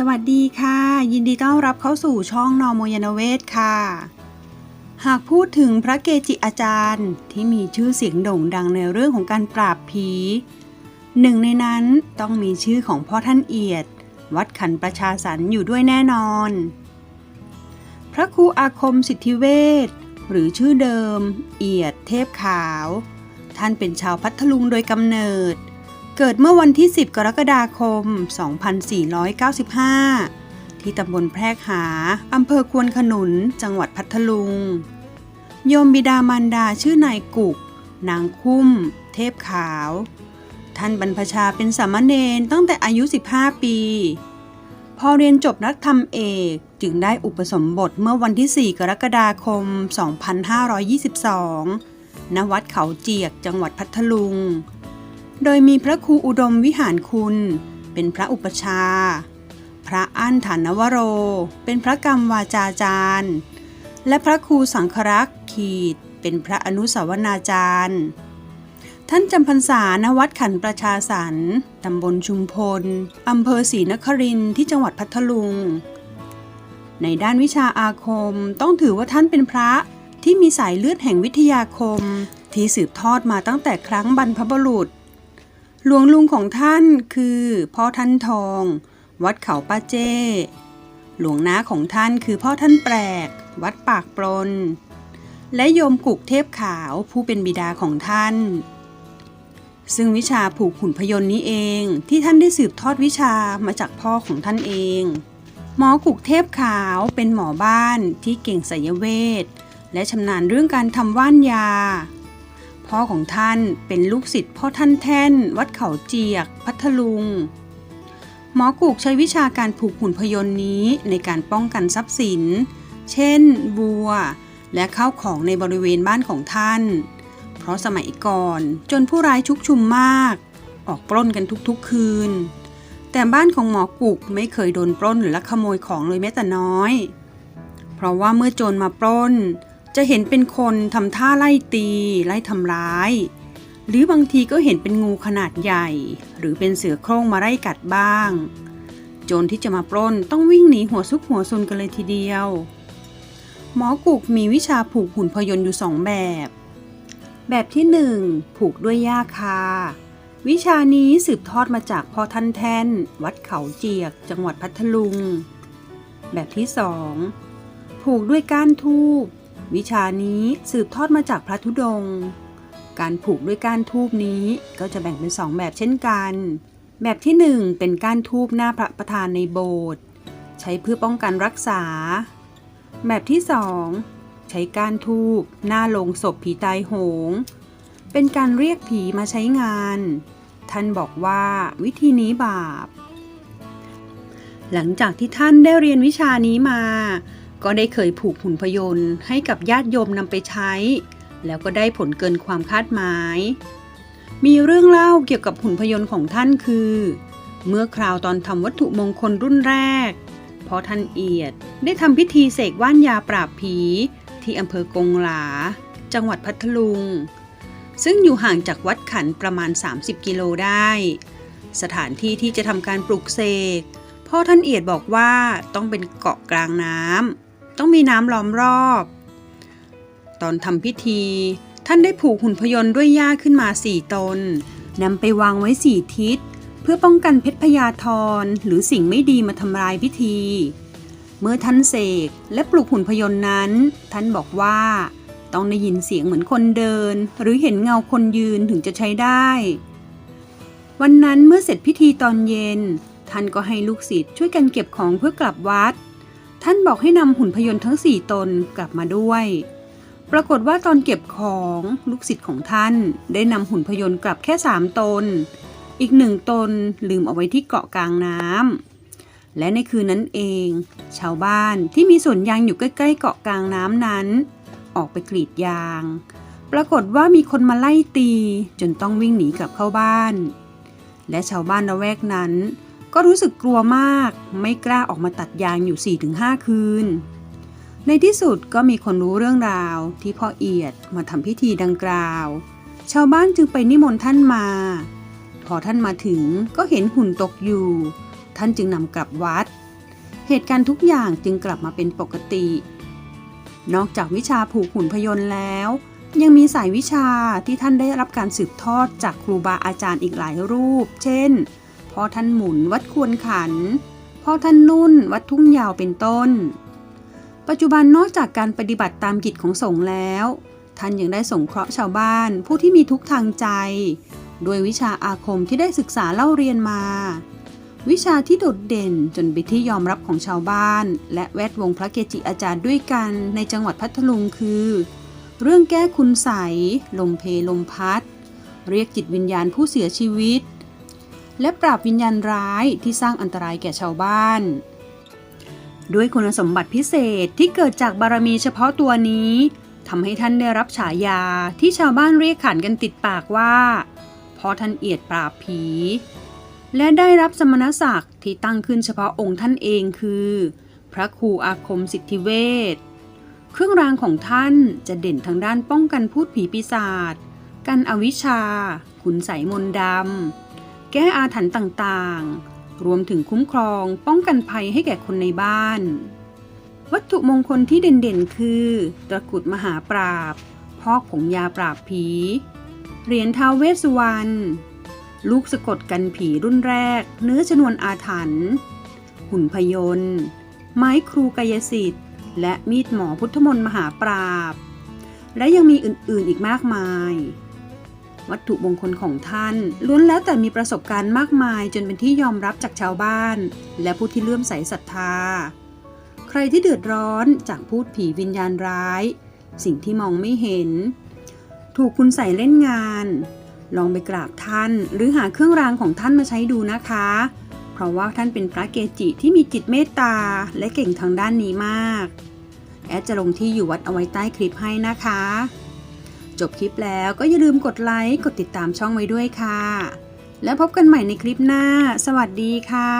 สวัสดีค่ะ ยินดีต้อนรับเข้าสู่ช่องนอโมยานเวศค่ะ หากพูดถึงพระเกจิอาจารย์ที่มีชื่อเสียงโด่งดังในเรื่องของการปราบผี หนึ่งในนั้นต้องมีชื่อของพ่อท่านเอียด วัดขันประชาสรรอยู่ด้วยแน่นอน พระครูอาคมสิทธิเวชหรือชื่อเดิม เอียดเทพขาว ท่านเป็นชาวพัทลุงโดยกำเนิดเเกิดเมื่อวันที่ 10 กรกฎาคม 2495 ที่ตำบลแพรกหา อำเภอควนขนุน จังหวัดพัทลุง โยมบิดามารดาชื่อนายกุก นางคุ้ม เทพขาว ท่านบรรพชาเป็นสามเณรตั้งแต่อายุ 15 ปี พอเรียนจบนักธรรมเอกจึงได้อุปสมบทเมื่อวันที่ 4 กรกฎาคม 2522 ณ วัดเขาเจียก จังหวัดพัทลุง โดยมีพระครูอุดมวิหารคุณ เป็นพระอุปชา พระอั้นฐานวโร เป็นพระกรรมวาจาจารย์ และพระครูสังครักษ์ขีด เป็นพระอนุสาวนาจารย์ ท่านจำพรรษาณวัดขันประชาสรรค์ตำบลชุมพล อำเภอศรีนครินที่จังหวัดพัทลุง ในด้านวิชาอาคมต้องถือว่าท่านเป็นพระที่มีสายเลือดแห่งวิทยาคมที่สืบทอดมาตั้งแต่ครั้งบรรพบุรุษ หลวงลุงของท่านคือพ่อท่านทอง วัดเขาป้าเจ้ หลวงน้าของท่านคือพ่อท่านแปลก วัดปากปรนและโยมกุกเทพขาวผู้เป็นบิดาของท่าน ซึ่งวิชาผูกหุ่นพยนต์นี้เองที่ท่านได้สืบทอดวิชามาจากพ่อของท่านเอง หมอกุกเทพขาวเป็นหมอบ้านที่เก่งไสยเวทและชำนาญเรื่องการทำว่านยา พ่อของท่านเป็นลูกศิษย์พ่อท่านแท่น วัดเขาเจียก พัทลุง หมอกุกใช้วิชาการผูกหุ่นพยนต์นี้ในการป้องกันทรัพย์สิน เช่น บัว และข้าวของในบริเวณบ้านของท่าน เพราะสมัยก่อนจนผู้ร้ายชุกชุมมาก ออกปล้นกันทุกๆคืน แต่บ้านของหมอกุกไม่เคยโดนปล้นหรือลักขโมยของเลยแม้แต่น้อย เพราะว่าเมื่อโจรมาปล้น จะเห็นเป็นคนทำท่าไล่ตี ไล่ทำร้าย หรือบางทีก็เห็นเป็นงูขนาดใหญ่ หรือเป็นเสือโคร่งมาไล่กัดบ้าง โจรที่จะมาปล้นต้องวิ่งหนีหัวซุกหัวซนกันเลยทีเดียว หมอกุกมีวิชาผูกหุ่นพยนต์อยู่สองแบบ แบบที่หนึ่งผูกด้วยหญ้าคา วิชานี้สืบทอดมาจากพ่อท่านแท่น วัดเขาเจียก จังหวัดพัทลุง แบบที่สองผูกด้วยก้านทูบ วิชานี้สืบทอดมาจากพระธุดงค์การผูกด้วยก้านทูบนี้ก็จะแบ่งเป็นสองแบบเช่นกัน แบบที่หนึ่งเป็นก้านทูบหน้าพระประธานในโบสถ์ใช้เพื่อป้องกันรักษา แบบที่สองใช้ก้านทูบหน้าลงศพผีตายโหง เป็นการเรียกผีมาใช้งาน ท่านบอกว่าวิธีนี้บาป หลังจากที่ท่านได้เรียนวิชานี้มา ก็ได้เคยผูกหุ่นพยนต์ให้กับญาติโยมนำไปใช้ แล้วก็ได้ผลเกินความคาดหมาย มีเรื่องเล่าเกี่ยวกับหุ่นพยนต์ของท่านคือ เมื่อคราวตอนทำวัตถุมงคลรุ่นแรกเพราะท่านเอียดได้ทำพิธีเสกว่านยาปราบผี ที่อำเภอกงหลา จังหวัดพัทลุง ซึ่งอยู่ห่างจากวัดขันประมาณ 30 กิโลได้ สถานที่ที่จะทำการปลุกเสกพ่อท่านเอียดบอกว่าต้องเป็นเกาะกลางน้ำ ต้องมีน้ำล้อมรอบ ตอนทำพิธี ท่านได้ผูกหุ่นพยนต์ด้วยหญ้าขึ้นมาสี่ตนนำไปวางไว้สี่ทิศ เพื่อป้องกันเพชรพยาธรหรือสิ่งไม่ดีมาทำลายพิธี เมื่อท่านเสกและปลุกหุ่นพยนต์นั้น ท่านบอกว่าต้องได้ยินเสียงเหมือนคนเดิน หรือเห็นเงาคนยืนถึงจะใช้ได้ วันนั้นเมื่อเสร็จพิธีตอนเย็น ท่านก็ให้ลูกศิษย์ช่วยกันเก็บของเพื่อกลับวัด ท่านบอกให้นำหุ่นพยนต์ทั้งสี่ตนกลับมาด้วย ปรากฏว่าตอนเก็บของลูกศิษย์ของท่าน ได้นำหุ่นพยนต์กลับแค่สามตน อีกหนึ่งตนลืมเอาไว้ที่เกาะกลางน้ำและในคืนนั้นเอง ชาวบ้านที่มีสวนยางอยู่ใกล้ๆเกาะกลางน้ำนั้น ออกไปกรีดยาง ปรากฏว่ามีคนมาไล่ตีจนต้องวิ่งหนีกลับเข้าบ้าน และชาวบ้านละแวกนั้น ก็รู้สึกกลัวมาก ไม่กล้าออกมาตัดยางอยู่ 4-5 คืน ในที่สุดก็มีคนรู้เรื่องราวที่พ่อเอียดมาทำพิธีดังกล่าว ชาวบ้านจึงไปนิมนต์ท่านมา พอท่านมาถึงก็เห็นหุ่นตกอยู่ ท่านจึงนำกลับวัด เหตุการณ์ทุกอย่างจึงกลับมาเป็นปกติ นอกจากวิชาผูกหุ่นพยนต์แล้ว ยังมีสายวิชาที่ท่านได้รับการสืบทอดจากครูบาอาจารย์อีกหลายรูป เช่น พ่อท่านหมุนวัดควรขัน พ่อท่านนุ่นวัดทุ่งยาวเป็นต้น ปัจจุบันนอกจากการปฏิบัติตามกิจของสงฆ์แล้ว ท่านยังได้สงเคราะห์ชาวบ้านผู้ที่มีทุกทางใจ ด้วยวิชาอาคมที่ได้ศึกษาเล่าเรียนมา วิชาที่โดดเด่นจนเป็นที่ยอมรับของชาวบ้าน และแวดวงพระเกจิอาจารย์ด้วยกันในจังหวัดพัทลุงคือ เรื่องแก้คุณใสลมเพลมพัดเรียกจิตวิญญาณผู้เสียชีวิต และปราบวิญญาณร้ายที่สร้างอันตรายแก่ชาวบ้าน ด้วยคุณสมบัติพิเศษที่เกิดจากบารมีเฉพาะตัวนี้ทำให้ท่านได้รับฉายาที่ชาวบ้านเรียกขานกันติดปากว่าพ่อท่านเอียดปราบผี และได้รับสมณศักดิ์ที่ตั้งขึ้นเฉพาะองค์ท่านเองคือ พระครูอาคมสิทธิเวชเครื่องรางของท่านจะเด่นทางด้านป้องกันพูดผีปีศาจกันอวิชชา ขุนใสมนดำ แก้อาถรรพ์ต่างๆ รวมถึงคุ้มครองป้องกันภัยให้แก่คนในบ้าน วัตถุมงคลที่เด่นๆ คือ ตะกรุดมหาปราบ พอกผงยาปราบผี เหรียญท้าวเวสสุวรรณ ลูกสะกดกันผีรุ่นแรก เนื้อชนวนอาถรรพ์ หุ่นพยนต์ ไม้ครูกายสิทธิ์ และมีดหมอพุทธมนต์มหาปราบ และยังมีอื่นๆอีกมากมาย วัตถุมงคลของท่าน ล้วนแล้วแต่มีประสบการณ์มากมายจนเป็นที่ยอมรับจากชาวบ้าน และผู้ที่เลื่อมใสศรัทธา ใครที่เดือดร้อนจากพูดผีวิญญาณร้าย สิ่งที่มองไม่เห็น ถูกคุณใส่เล่นงาน ลองไปกราบท่าน หรือหาเครื่องรางของท่านมาใช้ดูนะคะ เพราะว่าท่านเป็นพระเกจิที่มีจิตเมตตาและเก่งทางด้านนี้มาก แอดจะลงที่อยู่วัดเอาไว้ใต้คลิปให้นะคะ จบคลิปแล้วก็อย่าลืมกดไลค์กดติดตามช่องไว้ด้วยค่ะ แล้วพบกันใหม่ในคลิปหน้า สวัสดีค่ะ